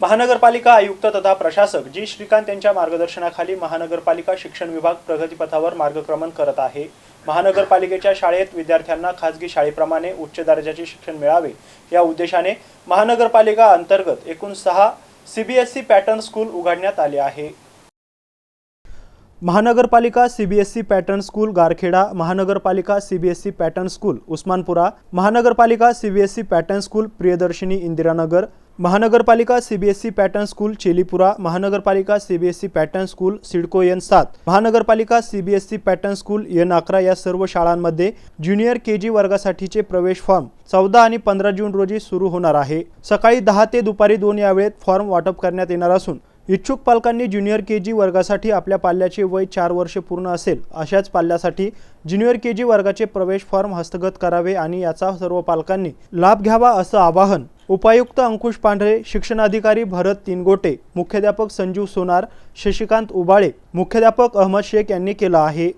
महानगरपालिका आयुक्त तथा प्रशासक जी श्रीकांत यांच्या मार्गदर्शनाखाली महानगरपालिका शिक्षण विभाग प्रगतीपथावर मार्गक्रमण करत आहे. महानगरपालिकेच्या शाळेत विद्यार्थ्यांना खाजगी शाळेप्रमाणे उच्च दर्जाचे शिक्षण मिळावे. या उद्देशाने महानगरपालिका अंतर्गत एकूण सहा सीबीएसई पॅटर्न स्कूल उघडण्यात आले आहे. महानगरपालिका सीबीएसई पॅटर्न स्कूल गारखेडा महानगरपालिका सीबीएसई पॅटर्न स्कूल उस्मानपुरा महानगरपालिका CBSE pattern school Priyadarshini Indiranagar महानगरपालिका सीबीएसई पॅटर्न स्कूल चेलीपुरा महानगरपालिका CBSE pattern school CIDCO N सात महानगरपालिका सीबीएसई पॅटर्न स्कूल एन अकरा या सर्व शाळांमध्ये ज्युनियर के जी वर्गासाठीचे प्रवेश फॉर्म चौदा आणि पंधरा जून रोजी सुरू होणार आहे. सकाळी दहा ते दुपारी दोन या वेळेत फॉर्म वाटप करण्यात येणार असून इच्छुक पालकांनी ज्युनियर के जी वर्गासाठी आपल्या पाल्याचे वय चार वर्षे पूर्ण असेल अशाच पाल्यासाठी ज्युनियर के जी वर्गाचे प्रवेश फॉर्म हस्तगत करावे आणि याचा सर्व पालकांनी लाभ घ्यावा असं आवाहन उपायुक्त अंकुश पांढरे शिक्षणाधिकारी भरत तिनगोटे मुख्याध्यापक संजीव सोनार शशिकांत उबाळे मुख्याध्यापक अहमद शेख यांनी केलं आहे.